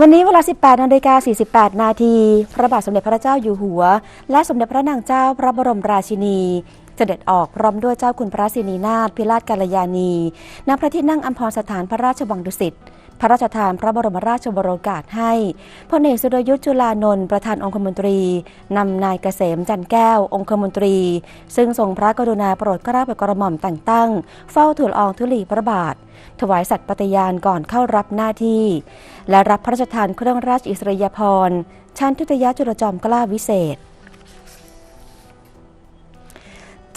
วันนี้เวลา 18นาฬิกา48 นาที พระบาทสมเด็จพระเจ้าอยู่หัว และสมเด็จพระนางเจ้าพระบรมราชินีเสด็จออกพร้อมด้วยเจ้าคุณพระสินีนาถพิราชกาลยานี ณ พระที่นั่งอัมพรสถานพระราชวังดุสิต พระราชทานพระบรมราชบรกาสให้พลเอกสุรยุทธ์จุลานนท์ประธานองคมนตรีนำนายเกษมจันแก้ว องคมนตรี ซึ่งทรงพระกรุณาโปรดเกล้าโปรดกระหม่อมแต่งตั้ง เฝ้าทูลอองธุลีพระบาท ถวายสัตย์ปฏิญาณก่อนเข้ารับหน้าที่ และรับพระราชทานเครื่องราชอิสริยาภรณ์ชั้นทุตยจุลจอมเกล้าวิเศษ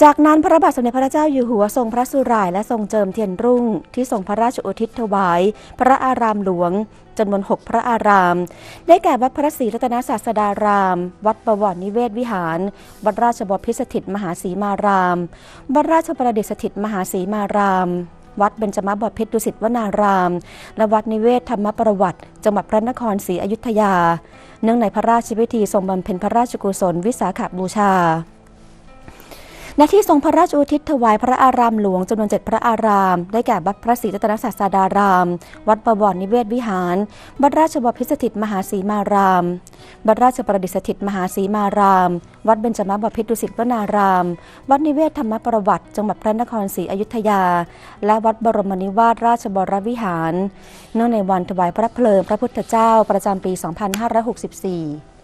จากนั้นพระบาทสมเด็จพระเจ้าอยู่หัวทรงพระสุรายและทรงเจิมเทียนรุ่งที่ทรงพระราชอุทิศถวาย พระอารามหลวงจำนวนหกพระอาราม ได้แก่วัดพระศรีรัตนศาสดาราม วัดประวัตินิเวศวิหาร วัดราชบพิสถิตมหาสีมาราม วัดราชประดิษฐสถิตมหาสีมาราม วัดเบญจมบพิตรดุสิตวนาราม และวัดนิเวศธรรมประวัติ จังหวัดพระนครศรีอยุธยา เนื่องในพระราชพิธีทรงบำเพ็ญพระราชกุศลวิสาขบูชา ณที่ทรงพระราชอุทิศถวายพระอารามหลวงจำนวนเจ็ดพระอาราม ได้แก่วัดพระศรีรัตนศาสดาราม วัดประวรนิเวศวิหาร วัดราชบพิสถิตมหาสีมาราม วัดราชประดิษฐิตมหาสีมาราม วัดเบญจมบพิตรดุสิตวนาราม วัดนิเวศธรรมประวัติ จังหวัดพระนครศรีอยุธยา และวัดบรมนิวาสราชบรวิหาร เนื่องในวันถวายพระเพลิงพระพุทธเจ้าประจำปี 2564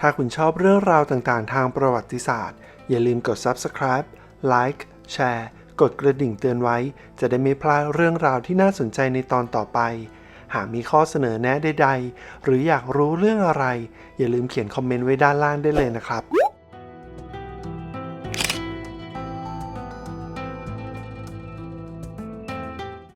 ถ้าคุณชอบเรื่องราวต่างๆ ทางประวัติศาสตร์ อย่าลืมกด subscribe like แชร์ กดกระดิ่งเตือนไว้ จะได้ไม่พลาดเรื่องราวที่น่าสนใจในตอนต่อไป หากมีข้อเสนอแนะใดๆ หรืออยากรู้เรื่องอะไร อย่าลืมเขียนคอมเมนต์ไว้ด้านล่างได้เลยนะครับ